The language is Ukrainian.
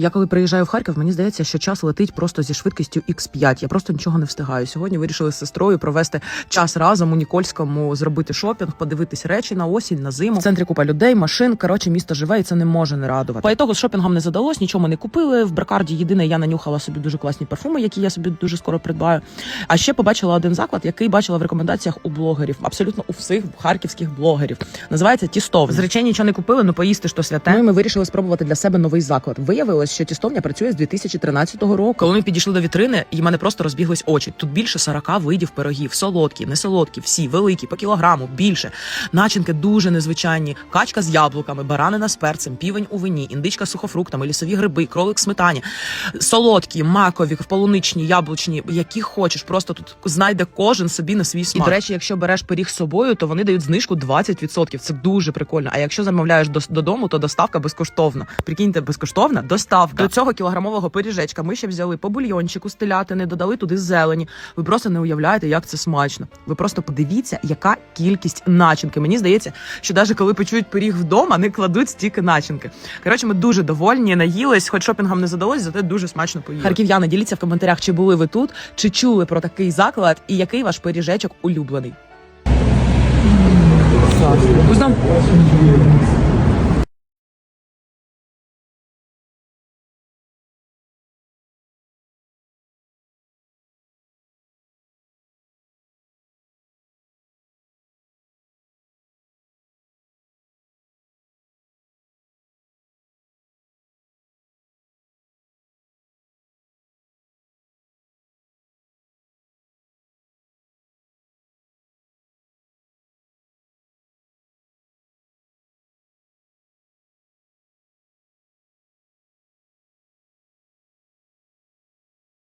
Я коли приїжджаю в Харків, мені здається, що час летить просто зі швидкістю X5. Я просто нічого не встигаю. Сьогодні вирішили з сестрою провести час разом у Нікольському, зробити шопінг, подивитись речі на осінь, на зиму. В центрі купа людей, машин. Коротше, місто живе, і це не може не радувати. По ітогу з шопінгом не задалось, нічого не купили. В бракарді єдине, я нанюхала собі дуже класні парфуми, які я собі дуже скоро придбаю. А ще побачила один заклад, який бачила в рекомендаціях у блогерів, абсолютно у всіх харківських блогерів. Називається Тістовня. З речей нічого не купили, ну поїсти то святе. Ну, і ми вирішили спробувати для себе новий заклад. Виявилось, що тістовня працює з 2013 року. Коли ми підійшли до вітрини, і в мене просто розбіглись очі. Тут більше 40 видів пирогів, солодкі, несолодкі, всі великі, по кілограму, більше. Начинки дуже незвичайні. Качка з яблуками, баранина з перцем, півень у вині, індичка з сухофруктами, лісові гриби, кролик сметані, солодкі, макові, полуничні, яблучні, які хочеш. Просто тут знайде кожен собі на свій смак. І, до речі, якщо береш пиріг з собою, то вони дають знижку 20%. Це дуже прикольно. А якщо замовляєш додому, то доставка безкоштовна. Прикиньте, безкоштовна доставка. До цього кілограмового пиріжечка ми ще взяли по бульйончику з телятини, додали туди зелені. Ви просто не уявляєте, як це смачно. Ви просто подивіться, яка кількість начинки. Мені здається, що навіть коли почують пиріг вдома, не кладуть стільки начинки. Коротше, ми дуже довольні, наїлись, хоч шопінгом не задалось, зате дуже смачно поїли. Харків'яни, діліться в коментарях, чи були ви тут, чи чули про такий заклад, і який ваш пиріжечок улюблений. Вкусно?